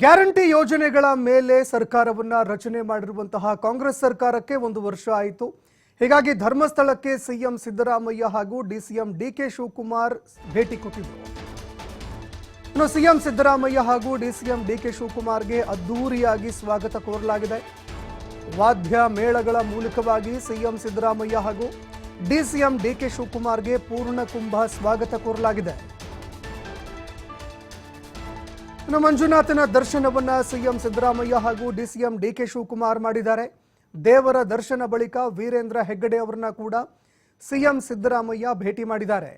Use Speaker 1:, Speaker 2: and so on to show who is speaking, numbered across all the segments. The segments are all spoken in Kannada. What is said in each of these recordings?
Speaker 1: ಗ್ಯಾರಂಟಿ ಯೋಜನೆಗಳ ಮೇಲೆ ಸರ್ಕಾರವನ್ನ ರಚನೆ ಮಾಡಿರುವಂತಹ ಕಾಂಗ್ರೆಸ್ ಸರ್ಕಾರಕ್ಕೆ ಒಂದು ವರ್ಷ ಆಯಿತು. ಹೀಗಾಗಿ ಧರ್ಮಸ್ಥಳಕ್ಕೆ ಸಿಎಂ ಸಿದ್ದರಾಮಯ್ಯ ಹಾಗೂ ಡಿಸಿಎಂ ಡಿಕೆ ಶಿವಕುಮಾರ್ ಭೇಟಿ ಕೊಟ್ಟಿದ್ದರು ಇನ್ನು ಸಿಎಂ ಸಿದ್ದರಾಮಯ್ಯ ಹಾಗೂ ಡಿಸಿಎಂ ಡಿಕೆ ಶಿವಕುಮಾರ್ಗೆ ಅದ್ದೂರಿಯಾಗಿ ಸ್ವಾಗತ ಕೋರಲಾಗಿದೆ. ವಾದ್ಯ ಮೇಳಗಳ ಮೂಲಕವಾಗಿ ಸಿಎಂ ಸಿದ್ದರಾಮಯ್ಯ ಹಾಗೂ ಡಿಸಿಎಂ ಡಿಕೆ ಶಿವಕುಮಾರ್ಗೆ ಪೂರ್ಣ ಕುಂಭ ಸ್ವಾಗತ ಕೋರಲಾಗಿದೆ. ಇನ್ನು ಮಂಜುನಾಥನ ದರ್ಶನವನ್ನ ಸಿಎಂ ಸಿದ್ದರಾಮಯ್ಯ ಹಾಗೂ ಡಿಸಿಎಂ ಡಿಕೆ ಶಿವಕುಮಾರ್ ಮಾಡಿದ್ದಾರೆ. ದೇವರ ದರ್ಶನ ಬಳಿಕ ವೀರೇಂದ್ರ ಹೆಗ್ಗಡೆ ಅವರನ್ನ ಕೂಡ ಸಿಎಂ ಸಿದ್ದರಾಮಯ್ಯ ಭೇಟಿ ಮಾಡಿದ್ದಾರೆ.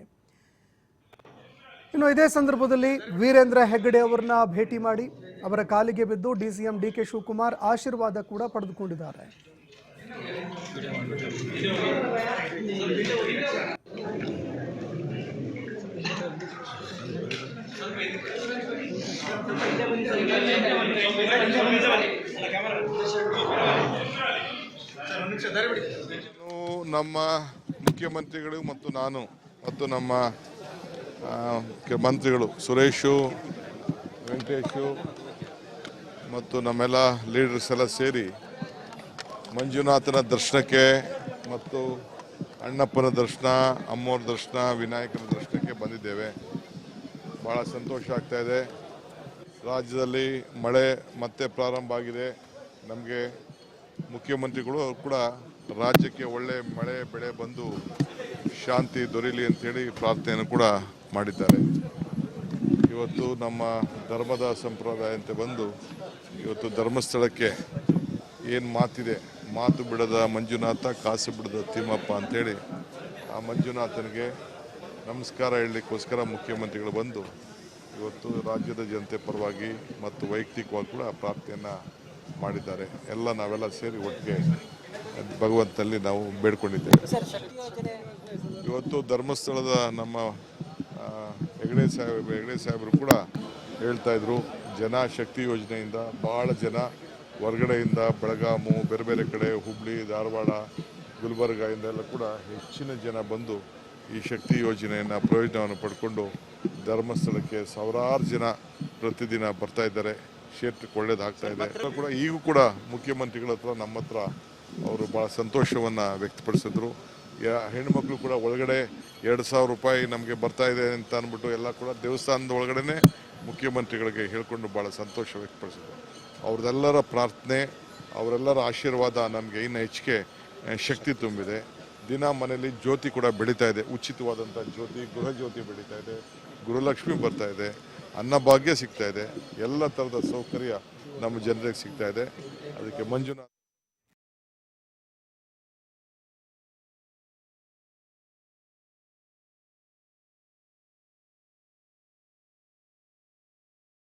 Speaker 1: ಇನ್ನು ಇದೇ ಸಂದರ್ಭದಲ್ಲಿ ವೀರೇಂದ್ರ ಹೆಗ್ಗಡೆ ಅವರನ್ನ ಭೇಟಿ ಮಾಡಿ ಅವರ ಕಾಲಿಗೆ ಬಿದ್ದು ಡಿಸಿಎಂ ಡಿಕೆ ಶಿವಕುಮಾರ್ ಆಶೀರ್ವಾದ ಕೂಡ ಪಡೆದುಕೊಂಡಿದ್ದಾರೆ.
Speaker 2: ನಮ್ಮ ಮುಖ್ಯಮಂತ್ರಿಗಳು ಮತ್ತು ನಾನು ಮತ್ತು ನಮ್ಮ ಮಂತ್ರಿಗಳು ಸುರೇಶು, ವೆಂಕಟೇಶು ಮತ್ತು ನಮ್ಮೆಲ್ಲ ಲೀಡರ್ಸ್ ಎಲ್ಲ ಸೇರಿ ಮಂಜುನಾಥನ ದರ್ಶನಕ್ಕೆ ಮತ್ತು ಅಣ್ಣಪ್ಪನ ದರ್ಶನ ಅಮ್ಮೋರ ದರ್ಶನ, ವಿನಾಯಕನ ದರ್ಶನಕ್ಕೆ ಬಂದಿದ್ದೇವೆ. ಭಾಳ ಸಂತೋಷ ಆಗ್ತಾಯಿದೆ ರಾಜ್ಯದಲ್ಲಿ ಮಳೆ ಮತ್ತೆ ಪ್ರಾರಂಭ ಆಗಿದೆ. ನಮಗೆ ಮುಖ್ಯಮಂತ್ರಿಗಳು ಕೂಡ ರಾಜ್ಯಕ್ಕೆ ಒಳ್ಳೆ ಮಳೆ, ಬೆಳೆ ಬಂದು ಶಾಂತಿ ದೊರೀಲಿ ಅಂತೇಳಿ ಪ್ರಾರ್ಥನೆಯನ್ನು ಕೂಡ ಮಾಡಿದ್ದಾರೆ. ಇವತ್ತು ನಮ್ಮ ಧರ್ಮದ ಸಂಪ್ರದಾಯ ಅಂತ ಬಂದು ಇವತ್ತು ಧರ್ಮಸ್ಥಳಕ್ಕೆ ಏನು ಮಾತಿದೆ? ಮಾತು ಬಿಡದ ಮಂಜುನಾಥ, ಕಾಸು ಬಿಡದ ತಿಮ್ಮಪ್ಪ ಅಂತೇಳಿ ಆ ಮಂಜುನಾಥನಿಗೆ ನಮಸ್ಕಾರ ಹೇಳಲಿಕ್ಕೋಸ್ಕರ ಮುಖ್ಯಮಂತ್ರಿಗಳು ಬಂದು ಇವತ್ತು ರಾಜ್ಯದ ಜನತೆ ಪರವಾಗಿ ಮತ್ತು ವೈಯಕ್ತಿಕವಾಗಿ ಕೂಡ ಪ್ರಾರ್ಥನೆಯನ್ನು ಮಾಡಿದ್ದಾರೆ. ಎಲ್ಲ ನಾವೆಲ್ಲ ಸೇರಿ ಒಟ್ಟಿಗೆ ಭಗವಂತನಲ್ಲಿ ನಾವು ಬೇಡ್ಕೊಂಡಿದ್ದೇವೆ. ಇವತ್ತು ಧರ್ಮಸ್ಥಳದ ನಮ್ಮ ಹೆಗಡೆ ಸಾಹೇಬ್ ಹೆಗಡೆ ಸಾಹೇಬರು ಕೂಡ ಹೇಳ್ತಾ ಇದ್ರು ಜನ ಶಕ್ತಿ ಯೋಜನೆಯಿಂದ ಭಾಳ ಜನ ಹೊರಗಡೆಯಿಂದ ಬೆಳಗಾಮು ಬೇರೆ ಬೇರೆ ಕಡೆ ಹುಬ್ಳಿ ಧಾರವಾಡ ಗುಲ್ಬರ್ಗ ಎಲ್ಲ ಕೂಡ ಹೆಚ್ಚಿನ ಜನ ಬಂದು ಈ ಶಕ್ತಿ ಯೋಜನೆಯನ್ನು ಪ್ರಯೋಜನವನ್ನು ಪಡ್ಕೊಂಡು ಧರ್ಮಸ್ಥಳಕ್ಕೆ ಸಾವಿರಾರು ಜನ ಪ್ರತಿದಿನ ಬರ್ತಾ ಇದ್ದಾರೆ. ಕ್ಷೇತ್ರಕ್ಕೆ ಒಳ್ಳೇದಾಗ್ತಾ ಇದೆ. ಕೂಡ ಈಗೂ ಕೂಡ ಮುಖ್ಯಮಂತ್ರಿಗಳ ಹತ್ರ ನಮ್ಮ ಹತ್ರ ಅವರು ಭಾಳ ಸಂತೋಷವನ್ನು ವ್ಯಕ್ತಪಡಿಸಿದ್ರು. ಯಾ ಹೆಣ್ಮಕ್ಳು ಕೂಡ ಒಳಗಡೆ ಎರಡು ಸಾವಿರ ರೂಪಾಯಿ ನಮಗೆ ಬರ್ತಾ ಇದೆ ಅಂತ ಅಂದ್ಬಿಟ್ಟು ಎಲ್ಲ ಕೂಡ ದೇವಸ್ಥಾನದ ಒಳಗಡೆ ಮುಖ್ಯಮಂತ್ರಿಗಳಿಗೆ ಹೇಳ್ಕೊಂಡು ಭಾಳ ಸಂತೋಷ ವ್ಯಕ್ತಪಡಿಸಿದ್ರು. ಅವ್ರದ್ದೆಲ್ಲರ ಪ್ರಾರ್ಥನೆ ಅವರೆಲ್ಲರ ಆಶೀರ್ವಾದ ನಮಗೆ ಇನ್ನು ಹೆಚ್ಚಿಗೆ ಶಕ್ತಿ ತುಂಬಿದೆ. ದಿನ ಮನೆಯಲ್ಲಿ ಜ್ಯೋತಿ ಕೂಡ ಬೆಳೀತಾ ಇದೆ. ಉಚಿತವಾದಂಥ ಜ್ಯೋತಿ, ಗೃಹ ಜ್ಯೋತಿ ಬೆಳೀತಾ ಇದೆ. ಗೃಹಲಕ್ಷ್ಮಿ ಬರ್ತಾ ಇದೆ. ಅನ್ನಭಾಗ್ಯ ಸಿಗ್ತಾ ಇದೆ. ಎಲ್ಲ ಥರದ ಸೌಕರ್ಯ ನಮ್ಮ ಜನರಿಗೆ ಸಿಗ್ತಾ ಇದೆ. ಅದಕ್ಕೆ ಮಂಜುನಾಥ್